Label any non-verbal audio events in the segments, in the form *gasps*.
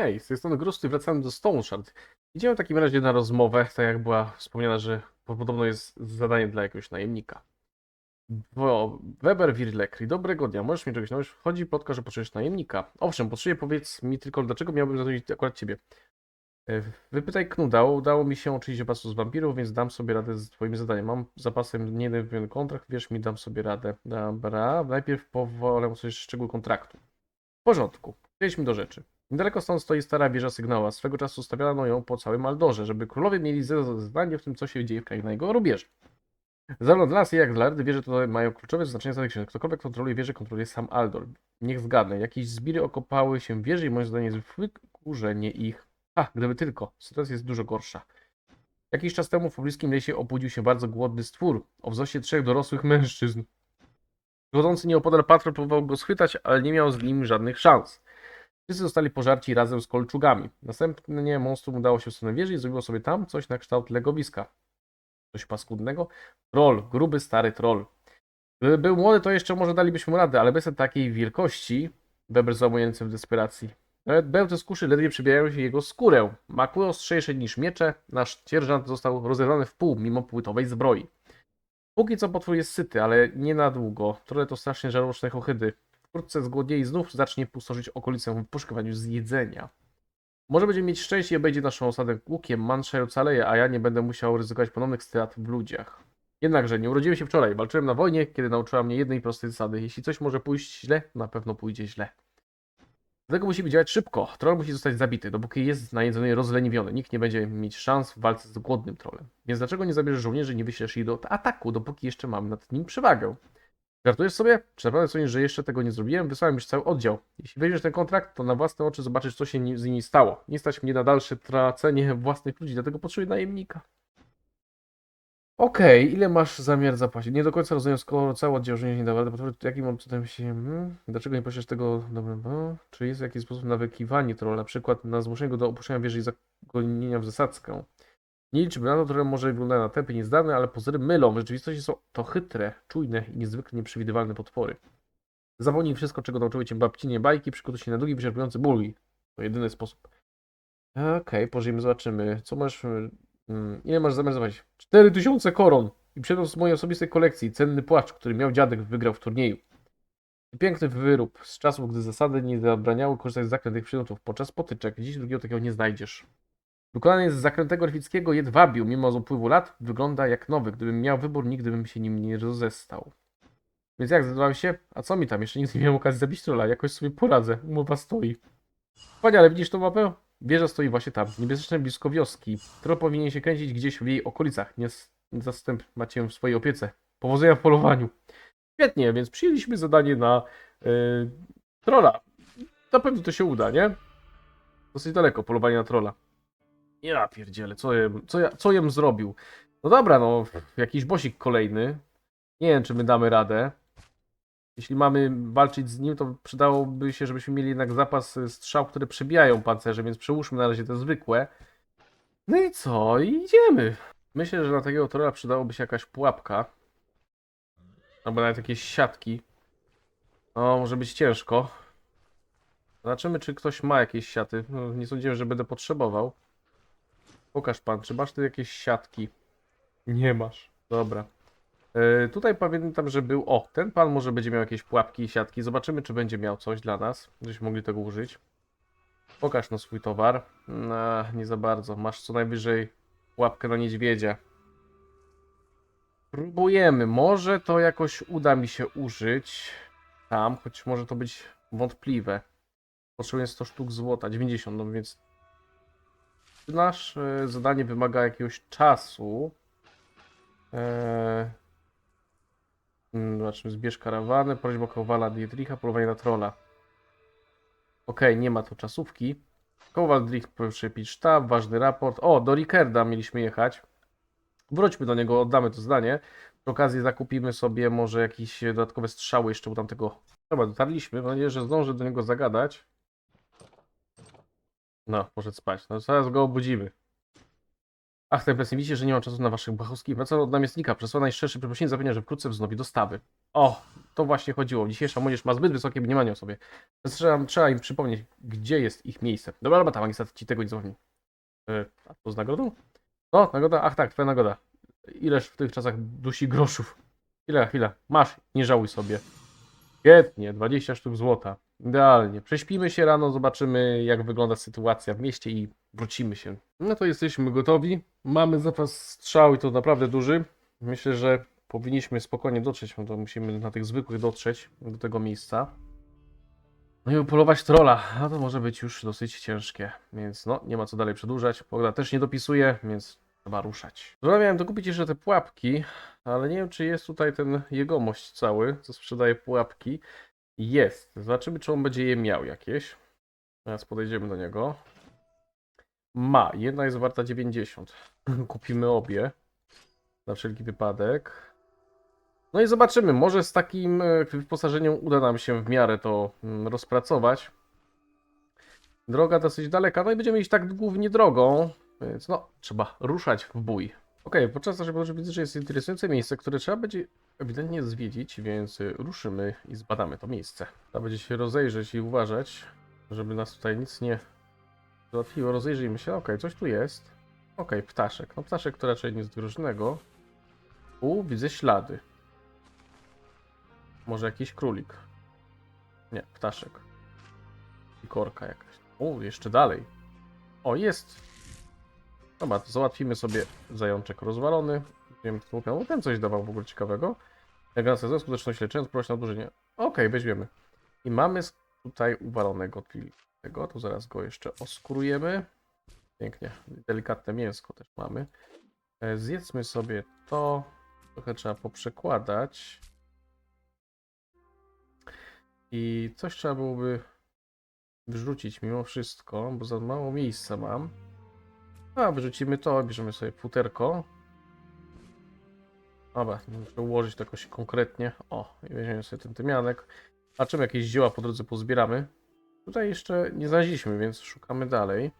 Hej, z tej strony Grusty, wracamy do Stone Shard. Idziemy w takim razie na rozmowę, tak jak była wspomniana, że podobno jest zadanie dla jakiegoś najemnika. Bo Weber Wirlekri, dobrego dnia, możesz mi czegoś nauczyć? Chodzi plotka, że potrzebujesz najemnika. Owszem, potrzebuję, powiedz mi tylko, dlaczego miałbym zatrudnić akurat ciebie? E, Wypytaj Knuda, udało mi się oczywiście basu z wampirów, więc dam sobie radę z twoim zadaniem. Mam zapasem nie jeden kontrakt, wiesz mi, dam sobie radę. Dobra, najpierw powolę usłyszeć szczegóły kontraktu. Porządku, przejdźmy do rzeczy. Niedaleko stąd stoi stara wieża sygnała. Swego czasu stawiano ją po całym Aldorze, żeby królowie mieli zdanie w tym, co się dzieje w kraju na jego rubieży. Zarówno dla nas, jak dla Lardy wieże to mają kluczowe znaczenie za księżyc. Ktokolwiek kontroluje wieżę, kontroluje sam Aldor. Niech zgadnę, jakieś zbiry okopały się w wieży i moim zdaniem jest wykurzenie ich. A, gdyby tylko. Sytuacja jest dużo gorsza. Jakiś czas temu w pobliskim lesie obudził się bardzo głodny stwór o wzroście trzech dorosłych mężczyzn. Chodzący nieopodal patrol próbował go schwytać, ale nie miał z nim żadnych szans. Wszyscy zostali pożarci razem z kolczugami. Następnie monstrum udało się w stronę wieży i zrobiło sobie tam coś na kształt legowiska. Coś paskudnego? Troll, gruby stary troll. Gdyby był młody, to jeszcze może dalibyśmy mu radę, ale bez takiej wielkości, Weber załamujęcy w desperacji. Nawet bełty z kuszy ledwie przybijają się jego skórę. Ma kły ostrzejsze niż miecze, nasz sierżant został rozerwany w pół mimo płytowej zbroi. Póki co potwór jest syty, ale nie na długo. Trochę to strasznie żarłoczne ohydy. Wkrótce zgłodniej i znów zacznie pustożyć okolicę w poszukiwaniu zjedzenia. Może będzie mieć szczęście i obejdzie naszą osadę łukiem, Manshire ocaleje, a ja nie będę musiał ryzykować ponownych strat w ludziach. Jednakże nie urodziłem się wczoraj, walczyłem na wojnie, kiedy nauczyła mnie jednej prostej zasady. Jeśli coś może pójść źle, na pewno pójdzie źle. Dlatego musimy działać szybko. Troll musi zostać zabity. Dopóki jest najedzony i rozleniwiony, nikt nie będzie mieć szans w walce z głodnym trollem. Więc dlaczego nie zabierzesz żołnierzy i nie wyślesz ich do ataku, dopóki jeszcze mam nad nim przewagę? Żartujesz sobie? Czy naprawdę sądzisz, że jeszcze tego nie zrobiłem? Wysłałem już cały oddział. Jeśli weźmiesz ten kontrakt, to na własne oczy zobaczysz, co się z nimi stało. Nie stać mnie na dalsze tracenie własnych ludzi, dlatego potrzebuję najemnika. Okej, ile masz zamiar zapłacić? Nie do końca rozumiem, skoro cały oddział żołnierzy nie dawał rady, to jakim cudem się... Hmm? Dlaczego nie posiadasz tego... Dobra, no. Czy jest jakiś sposób na wykiwanie trolla, na przykład na zmuszenie go do opuszczenia wieży i zagonienia w zasadzkę? Nie liczmy na to, które może wygląda na tempy niezdane, ale pozory mylą. W rzeczywistości są to chytre, czujne i niezwykle nieprzewidywalne potwory. Zapomnij wszystko, czego nauczyły cię babcinie bajki, przygotuj się na długi, wyczerpujący ból. To jedyny sposób. Okej, pożyjemy, zobaczymy. Co masz... mm, ile masz zamiar zapłacić? 4000 koron! I przedmiot z mojej osobistej kolekcji. Cenny płaszcz, który miał dziadek wygrał w turnieju. Piękny wyrób z czasów, gdy zasady nie zabraniały korzystać z zaklętych przedmiotów. Podczas potyczek dziś drugiego takiego nie znajdziesz. Wykonany jest z zakrętego elfickiego jedwabiu, mimo upływu lat wygląda jak nowy. Gdybym miał wybór, nigdy bym się nim nie rozestał. Więc jak zdecydowałem się? A co mi tam? Jeszcze nigdy nie miałem okazji zabić trolla. Jakoś sobie poradzę. Umowa stoi. Wspaniale, widzisz tą mapę? Wieża stoi właśnie tam, niebezpiecznie blisko wioski. Troll powinien się kręcić gdzieś w jej okolicach. Nie zastęp macie ją w swojej opiece. Powodzenia w polowaniu. Świetnie, więc przyjęliśmy zadanie na yy, trolla. Na pewno to się uda, nie? Dosyć daleko, polowanie na trolla. Ja pierdzielę, co jem, co, ja, co jem zrobił? No dobra, no, jakiś bosik kolejny. Nie wiem, czy my damy radę. Jeśli mamy walczyć z nim, to przydałoby się, żebyśmy mieli jednak zapas strzał, które przebijają pancerze, więc przełóżmy na razie te zwykłe. No i co? I idziemy. Myślę, że na takiego trolla przydałoby się jakaś pułapka. Albo nawet jakieś siatki. No, może być ciężko. Zobaczymy, czy ktoś ma jakieś siaty. No, nie sądziłem, że będę potrzebował. Pokaż pan, czy masz tu jakieś siatki? Nie masz. Dobra. E, tutaj pamiętam, że był. O, ten pan może będzie miał jakieś pułapki i siatki. Zobaczymy, czy będzie miał coś dla nas, żebyśmy mogli tego użyć. Pokaż no swój towar. No, nie za bardzo. Masz co najwyżej pułapkę na niedźwiedzia. Próbujemy. Może to jakoś uda mi się użyć. Tam, choć może to być wątpliwe. Potrzebuję 100 sztuk złota, 90, no więc nasze zadanie wymaga jakiegoś czasu. Eee... mm, Zobaczmy, zbierz karawanę, prośba Kowala Dietricha, polowanie na trolla. Okej, nie ma tu czasówki. Kowal Dietrich przepić sztab, ważny raport. O, do Rickerda mieliśmy jechać. Wróćmy do niego, oddamy to zdanie. Przy okazji zakupimy sobie może jakieś dodatkowe strzały jeszcze, bo tam tego... Chyba dotarliśmy, mam nadzieję, że zdążę do niego zagadać. No, poszedł spać. No zaraz go obudzimy. Ach, nie widzicie, że nie mam czasu na waszych bachowskich. Wraca od namiestnika. Przesłał najszczersze przeprosiny zapewnia, że wkrótce wznowi dostawy. O, to właśnie chodziło. Dzisiejsza młodzież ma zbyt wysokie mniemanie o sobie. Trzeba, trzeba im przypomnieć, gdzie jest ich miejsce. Dobra, tam niestety ci tego nie zapomni. E, a to z nagrodą? O, nagroda? Ach tak, twoja nagroda. Ileż w tych czasach dusi groszów. Chwila, chwila. Masz, nie żałuj sobie. Świetnie, 20 sztuk złota. Idealnie. Prześpimy się rano, zobaczymy jak wygląda sytuacja w mieście i wrócimy się. No to jesteśmy gotowi. Mamy zapas strzał i to naprawdę duży. Myślę, że powinniśmy spokojnie dotrzeć, bo to musimy na tych zwykłych dotrzeć do tego miejsca. No i upolować trolla, a to może być już dosyć ciężkie, więc no, nie ma co dalej przedłużać. Pogoda też nie dopisuje, więc trzeba ruszać. Dobra, miałem dokupić jeszcze te pułapki, ale nie wiem, czy jest tutaj ten jegomość cały, co sprzedaje pułapki. Jest. Zobaczymy, czy on będzie je miał jakieś. Teraz podejdziemy do niego. Ma. Jedna jest warta 90. *laughs* Kupimy obie. Na wszelki wypadek. No i zobaczymy. Może z takim e, wyposażeniem uda nam się w miarę to mm, rozpracować. Droga dosyć daleka, no i będziemy iść tak głównie drogą, więc no, trzeba ruszać w bój. Okej, podczas naszej podróży widzę, że jest interesujące miejsce, które trzeba będzie ewidentnie zwiedzić, więc y, ruszymy i zbadamy to miejsce. Trzeba będzie się rozejrzeć i uważać, żeby nas tutaj nic nie załatwiło. Rozejrzyjmy się, okej, coś tu jest. Okej, ptaszek. No ptaszek to raczej nic groźnego. U, widzę ślady. Może jakiś królik. Nie, ptaszek. I korka jakaś. O, jeszcze dalej. O, jest. Dobra, to załatwimy sobie zajączek rozwalony. Nie wiem, kto mówił. Ten coś dawał w ogóle ciekawego. Regeneracja ze skuteczność leczenia, proś na odurzenie. Okej, weźmiemy. I mamy tutaj uwalonego tego. Tu zaraz go jeszcze oskurujemy. Pięknie. Delikatne mięsko też mamy. E, Zjedzmy sobie to. Trochę trzeba poprzekładać. I coś trzeba byłoby wyrzucić mimo wszystko, bo za mało miejsca mam. A, wyrzucimy to, bierzemy sobie futerko. Dobra, muszę ułożyć to jakoś konkretnie. O, i weźmiemy sobie ten tymianek. Zobaczymy, jakieś zioła po drodze pozbieramy. Tutaj jeszcze nie znaleźliśmy, więc szukamy dalej.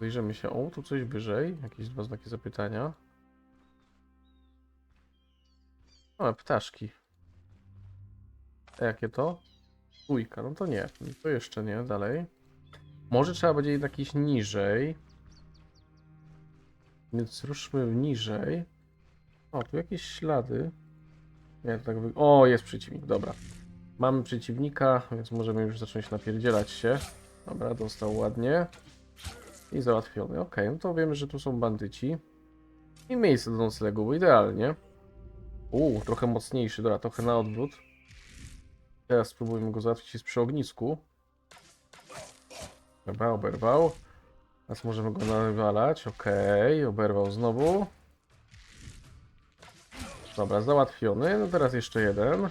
Zajrzymy się. O, tu coś wyżej. Jakieś dwa znaki zapytania. O, ptaszki. A jakie to? Trójka, no to nie. To jeszcze nie, dalej. Może trzeba będzie jednak iść niżej. Więc ruszmy niżej. O, tu jakieś ślady. Nie, tak wy... O, jest przeciwnik, dobra. Mamy przeciwnika, więc możemy już zacząć napierdzielać się. Dobra, dostał ładnie. I załatwiony. Ok, no to wiemy, że tu są bandyci. I miejsce do noclegu, idealnie. Uuu, trochę mocniejszy, dobra, trochę na odwrót. Teraz spróbujmy go załatwić przy ognisku. Dobra, oberwał. Teraz możemy go nawalać. Okej, oberwał znowu. Dobra, załatwiony. No teraz jeszcze jeden.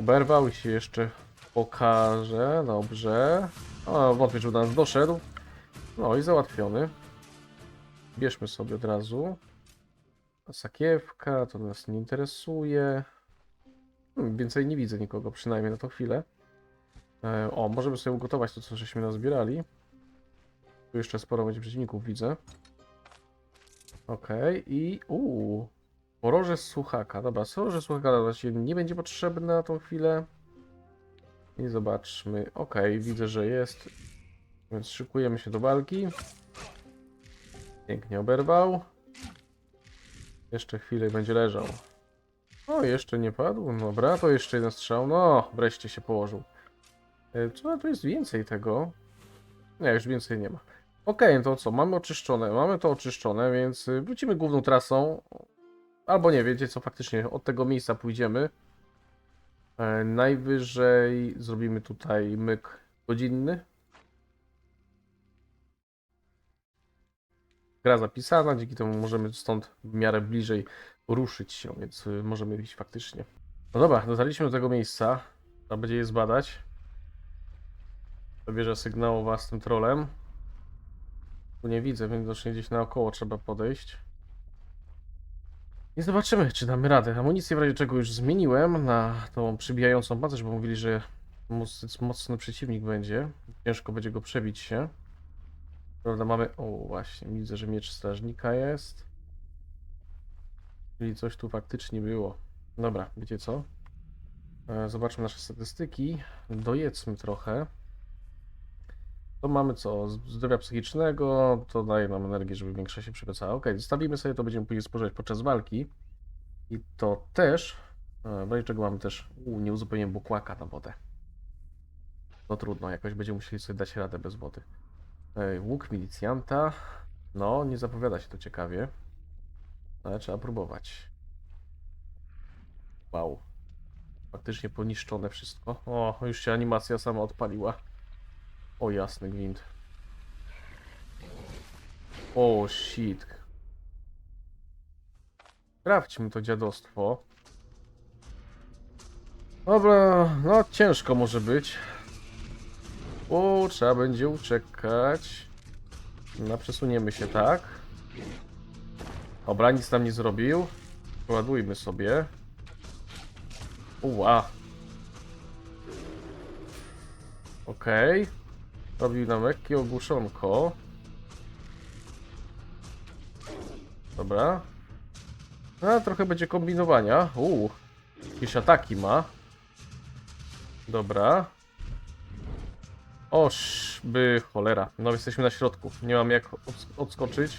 Oberwał i się jeszcze pokaże. Dobrze. O, wątpię, że do nas doszedł. No i załatwiony. Bierzmy sobie od razu. Sakiewka, to nas nie interesuje. Hmm, więcej nie widzę nikogo, przynajmniej na tą chwilę. E, o, możemy sobie ugotować to, co żeśmy nazbierali. Tu jeszcze sporo będzie przeciwników, widzę. Okej, i... Uuu. Poroże słuchaka. Dobra, poroże z słuchaka razie nie będzie potrzebne na tą chwilę. I zobaczmy. Okej, widzę, że jest. Więc szykujemy się do walki. Pięknie oberwał. Jeszcze chwilę będzie leżał. O, jeszcze nie padł. Dobra, to jeszcze jeden strzał. No, wreszcie się położył. Co tu jest więcej tego? Nie, już więcej nie ma. Okej, no to co? Mamy oczyszczone. Mamy to oczyszczone, więc y, wrócimy główną trasą. Albo nie, wiecie co, faktycznie od tego miejsca pójdziemy. E, najwyżej zrobimy tutaj myk godzinny. Gra zapisana, dzięki temu możemy stąd w miarę bliżej ruszyć się, więc y, możemy iść faktycznie. No dobra, dotarliśmy do tego miejsca. Trzeba będzie je zbadać. Zabierze sygnałowa z tym trolem. Tu nie widzę, więc gdzieś naokoło trzeba podejść. I zobaczymy, czy damy radę. Amunicję w razie czego już zmieniłem na tą przybijającą pancerz, bo mówili, że mocny przeciwnik będzie. Ciężko będzie go przebić się. Prawda, mamy... O, właśnie, widzę, że miecz strażnika jest. Czyli coś tu faktycznie było. Dobra, wiecie co? E, Zobaczmy nasze statystyki. Dojedzmy trochę. To mamy co? Zdrowia psychicznego, to daje nam energię, żeby większa się przepycała. Ok, zostawimy sobie, to będziemy później spożywać podczas walki. I to też, w razie czego mamy też, u, nie uzupełniłem bukłaka na wodę. To trudno, jakoś będziemy musieli sobie dać radę bez wody. Łuk milicjanta, no, nie zapowiada się to ciekawie, ale trzeba próbować. Wow. Faktycznie poniszczone wszystko. O, już się animacja sama odpaliła. O jasny gwint. O shit. Sprawdźmy to dziadostwo. Dobra, no ciężko może być. O, trzeba będzie uczekać. No, przesuniemy się tak. Dobra, nic nam nie zrobił. Ładujmy sobie. Uła. Okej. Robił nam lekkie ogłuszonko. Dobra. A, trochę będzie kombinowania. Uuu. Jakieś ataki ma. Dobra. Oż, by cholera. No, jesteśmy na środku. Nie mam jak odsk- odskoczyć.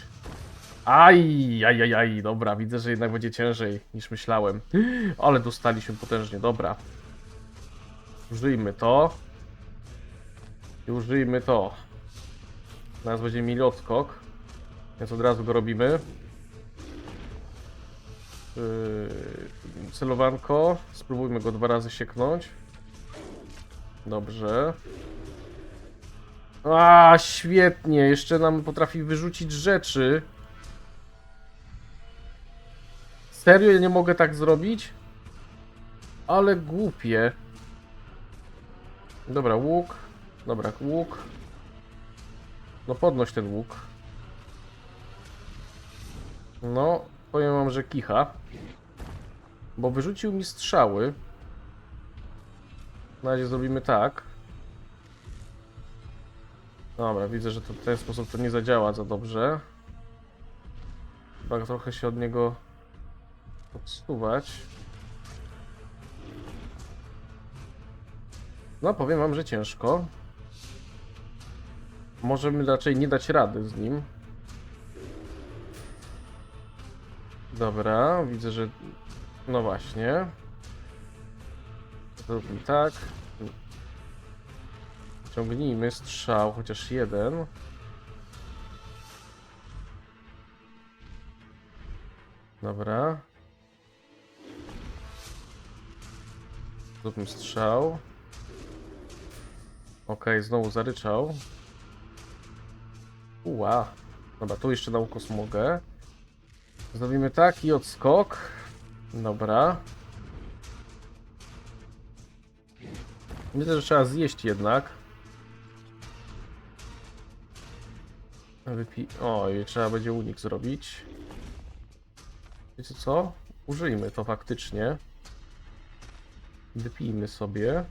Aj, aj, aj, aj, dobra, widzę, że jednak będzie ciężej niż myślałem. *gasps* Ale dostaliśmy potężnie, dobra. Użyjmy to. I użyjmy to. Teraz będziemy mieli odskok. Więc od razu go robimy. Yy, celowanko. Spróbujmy go dwa razy sieknąć. Dobrze. A, świetnie. Jeszcze nam potrafi wyrzucić rzeczy. Serio, ja nie mogę tak zrobić? Ale głupie. Dobra, łuk. Dobra, łuk. No podnoś ten łuk. No, powiem wam, że kicha. Bo wyrzucił mi strzały. Na razie zrobimy tak. Dobra, widzę, że to w ten sposób to nie zadziała za dobrze. Chyba trochę się od niego odsuwać. No, powiem wam, że ciężko. Możemy raczej nie dać rady z nim. Dobra, widzę, że... No właśnie. Zróbmy tak. Ciągnijmy strzał, chociaż jeden. Dobra. Zróbmy strzał. Okej, znowu zaryczał. Uła. Dobra, tu jeszcze na ukos. Zrobimy tak i odskok. Dobra. Myślę, że trzeba zjeść jednak. Wypi... O, i trzeba będzie unik zrobić. Wiecie co? Użyjmy to faktycznie. Wypijmy sobie.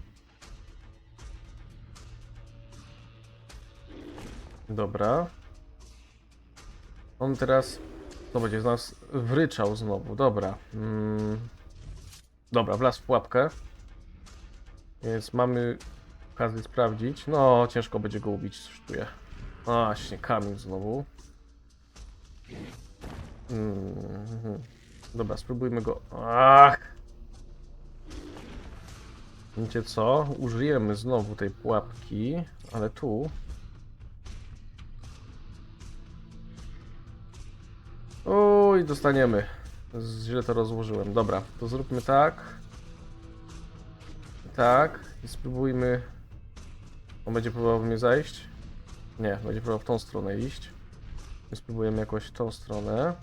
Dobra. On teraz... To będzie z nas wryczał znowu. Dobra. Mm. Dobra, wlazł w pułapkę. Więc mamy okazję sprawdzić. No, ciężko będzie go ubić, czuję. Właśnie, kamień znowu. Mhm. Dobra, spróbujmy go. Ach! Wiecie co? Użyjemy znowu tej pułapki, ale tu. Oj, dostaniemy. Źle to rozłożyłem. Dobra, to zróbmy tak. Tak. I spróbujmy. On będzie próbował mnie zajść? Nie, będzie próbował w tą stronę iść. My spróbujemy jakoś tą stronę.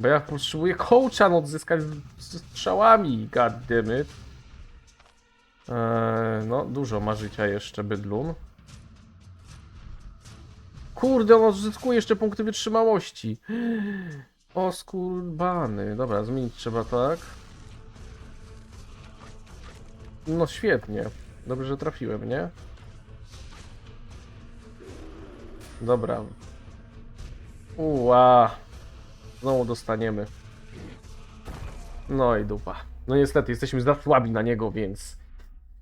Bo ja potrzebuję coacha no, odzyskać z- strzałami. God damn it. Eee, no, dużo ma życia jeszcze bydlun. Kurde, on odzyskuje jeszcze punkty wytrzymałości. O skurbany. Dobra, zmienić trzeba tak. No świetnie. Dobrze, że trafiłem, nie? Dobra. Uła. Znowu dostaniemy. No i dupa. No niestety, jesteśmy za słabi na niego, więc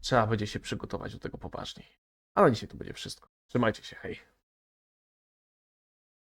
trzeba będzie się przygotować do tego poważniej. A na dzisiaj to będzie wszystko. Trzymajcie się, hej.